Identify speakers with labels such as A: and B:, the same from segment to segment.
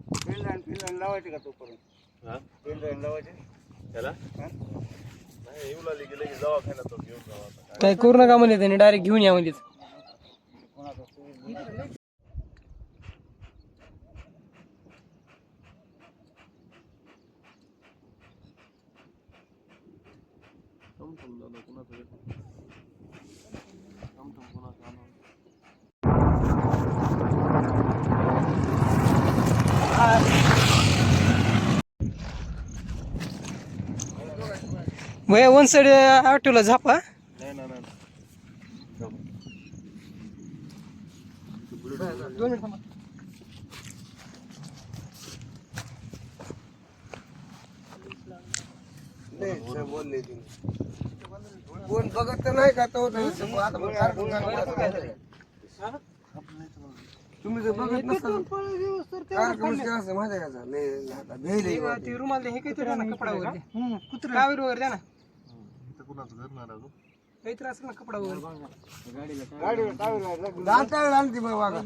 A: लावायचे का तोपर्यंत
B: हा?
A: फिनलँड लावायचे
B: त्याला
A: हा?
B: नाही येऊ लागली की लगेच दवाखान्यात तो घेऊन जावा काय.
C: करू नका म्हणे त्याने डायरेक्ट घेऊन या म्हणजे
A: कोणाचा?
B: टमटम कुणाचं टमटम कुणाचं
C: भैया वन साईड ऑटोला uh, झापा?
B: नाही नाही
C: दोन मिनिट
A: बोलले तिने कोण बघत तर नाही का तो? आता तुम्ही जर बघत कार्यक्रम? लय आता भेल आहे बा ते.
C: रुमाल हे काहीतरी द्या. ना कपडा वगैरे कावीर वगैरे द्या ना.
B: नाही
C: काहीतरी असेल ना कपडा वगैरे
A: टावेल आणते बघ बघा.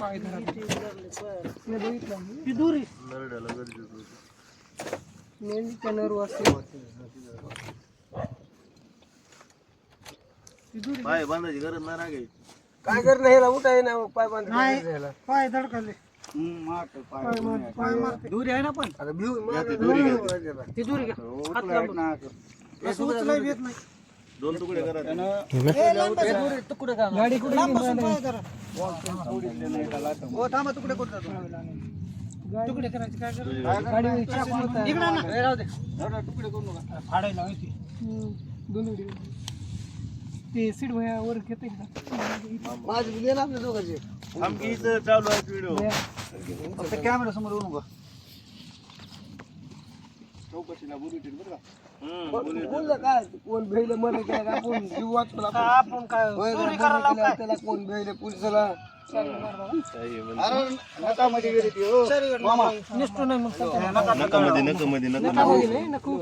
C: पाय धरा
B: नरड्याला गरजेचं होतं
C: मेंढीचा नरू असते
B: पाय बांधायची गरज नाही रागायची
A: काय करणं ह्याला उठाय ना पाय बांध
C: पाय धडकले
A: दुरी आहे ना पण आता भिऊ
C: ती दूर घ्या
B: दोन तुकडे करा
C: गाडी कुठे तुकडे करायचे? काय करायचं? गाडी चाकू होता. फाडायला होती दोन. ते सीट भया वर घेते
A: माझं बी गेलं आपल्या दोघांचे.
B: आमची इथं चालू आहे व्हिडिओ
A: फक्त कॅमेरा समोर येऊ नका. चौकशीला बोलू बरं का. बोललं काय? कोण भेले म्हणे काय? आपण जीव आपण.
C: काय
A: होय,
C: चोरी करायला
A: त्याला कोण भेले पोलिसाला?
B: म्हणजे
A: हो.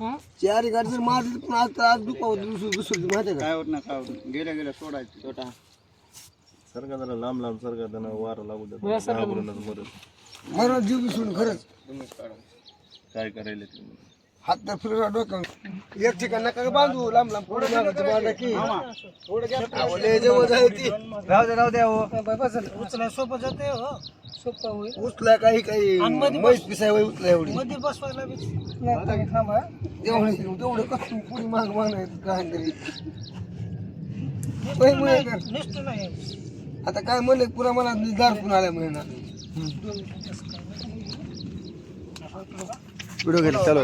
C: हा?
A: गाडी मारली पण आज तर आज दुखावत दुसरं दुसरं माहिती काय होत नका गेल्या गेल्या सोडायचं. छोटा.
B: सरका जरा लांब लांब सरका त्यांना वारा लागू द्या.
A: मरण जीव विसरून खरंच.
B: काय करायला ते म्हणजे.
A: हात तर फिरवा डोकं एक ठिकाण नका बांधू? लांब लांब पुढे मागायचं बांधा की. ती राहू दे राहू द्या हो.
C: उचलायला सोपं जाते हो. सोपं होईल.
A: उचलाय काही काही. पिसाय वय एवढी.
C: मध्ये बसवायला बी. नाही थांबा.
A: तेवढे. तेवढं कसं पुढे माग मागायचं काय तरी.
C: निष्ठू नाही
A: आता. काय म्हणले पुन्हा मला दार पुन्हा आल्या महिना व्हिडिओ घ्यायला चालू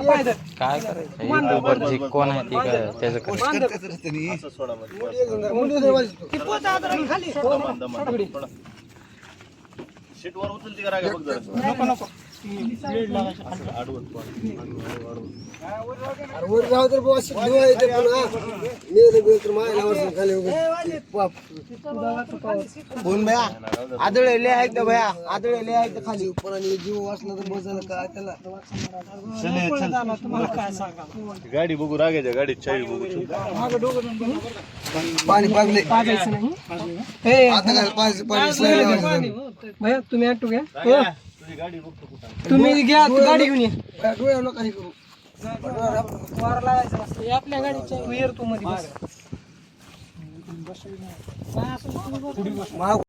C: पाय धर.
D: काय करायचं? युट्यूबवरची कोण आहे ती काय त्याचं
C: धर.
B: असं सोडा मध्ये.
C: ती पोत आदराला खाली.
B: शीट वर उचलती का रागा बघ जरा
C: नको नको.
A: जाऊ तर खाली फोन भया आदळले आहेत का भया आदळले आहेत खाली पण आणि जीव वाचला तर बसायला काय त्याला
C: तुम्हाला काय सांगा
B: गाडी बघू रागायच्या गाडीत चावी बघू.
A: पाणी पागले
C: पाजायचं नाही. हे
A: आता काय पाणी
C: तुम्ही ऑटो घ्या हो. तुम्ही घ्या तू गाडी घेऊन ये.
A: डोळ्या नका हे करू.
C: वार. हे आपल्या गाडीच्या विहीर तू मध्ये बस.
A: महाग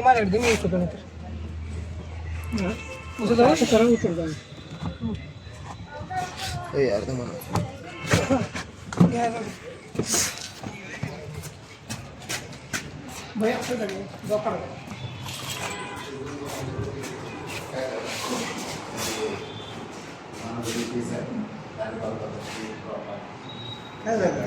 C: माझ्याकडे दे, मी उचलतो नाही तर करा उचलतो
E: ए यार तुम्हाला
C: भैया असं झालं, जोपारा.
E: काय झालं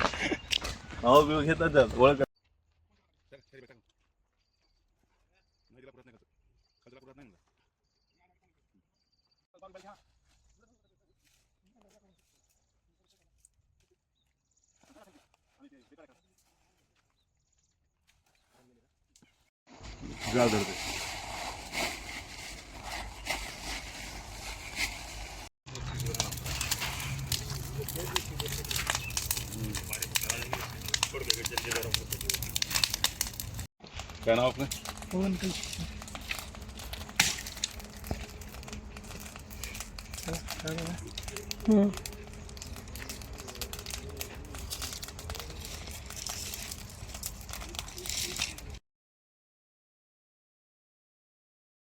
B: नाव बिव घेतात ओळख जाळ धरते काय नाव आपलं
C: पवन काही हम्म.